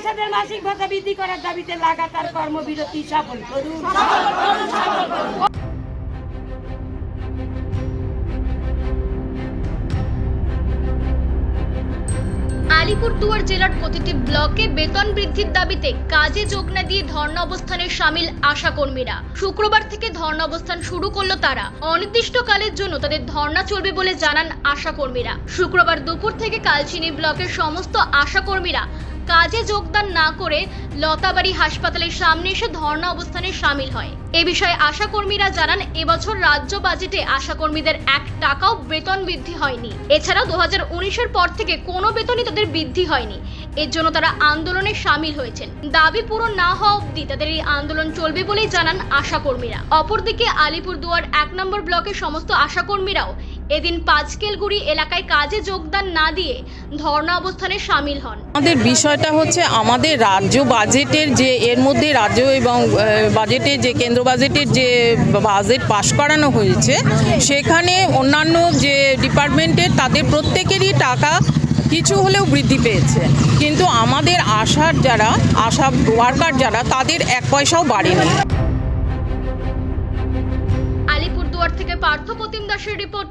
আশাদের মাসিক ভাতা বৃদ্ধি করার দাবিতে লাগাতার কর্মবিরতি সফল আলিপুরদুয়ার জেলার প্রতিটি ব্লকে বেতন বৃদ্ধির দাবিতে কাজে যোগ না দিয়ে ধর্ণা অবস্থানে সামিল আশা কর্মীরা শুক্রবার থেকে ধর্ণা অবস্থান শুরু করল তারা। অনির্দিষ্টকালের জন্য তাদের ধর্ণা চলবে বলে জানান আশা কর্মীরা শুক্রবার দুপুর থেকে কালচিনি ব্লকের সমস্ত আশা কর্মীরা কাজে যোগদান না করে লতাবাড়ি হাসপাতালের সামনে এসে ধর্ণা অবস্থানে সামিল হয়। এ বিষয়ে আশা কর্মীরা জানান, এবছর রাজ্য বাজেটে আশা কর্মীদের এক টাকাও বেতন বৃদ্ধি হয়নি। এছাড়াও দু হাজার উনিশের পর থেকে কোনো বেতনই তাদের বৃদ্ধি হয়নি। এর জন্য তারা আন্দোলনে সামিল হয়েছেন। দাবি পূরণ না হওয়া অবধি তাদের এই আন্দোলন চলবে বলেই জানান আশা কর্মীরা অপরদিকে আলিপুরদুয়ার এক নম্বর ব্লকের সমস্ত আশা কর্মীরাও এদিন পাঁচকেলগুড়ি এলাকায় কাজে যোগদান না দিয়ে ধর্ণা অবস্থানে সামিল হন। আমাদের বিষয়টা হচ্ছে আমাদের রাজ্য বাজেটের যে এর মধ্যে রাজ্য এবং বাজেটে যে কেন্দ্র বাজেটের যে বাজেট পাশ করানো হয়েছে সেখানে অন্যান্য যে ডিপার্টমেন্টের তাদের প্রত্যেকেরই টাকা কিছু হলেও বৃদ্ধি পেয়েছে। কিন্তু আমাদের আশার যারা আশা ওয়ার্কার যারা তাদের এক পয়সাও বাড়েনি। আলিপুরদুয়ার থেকে পার্থ প্রতিম দাসের report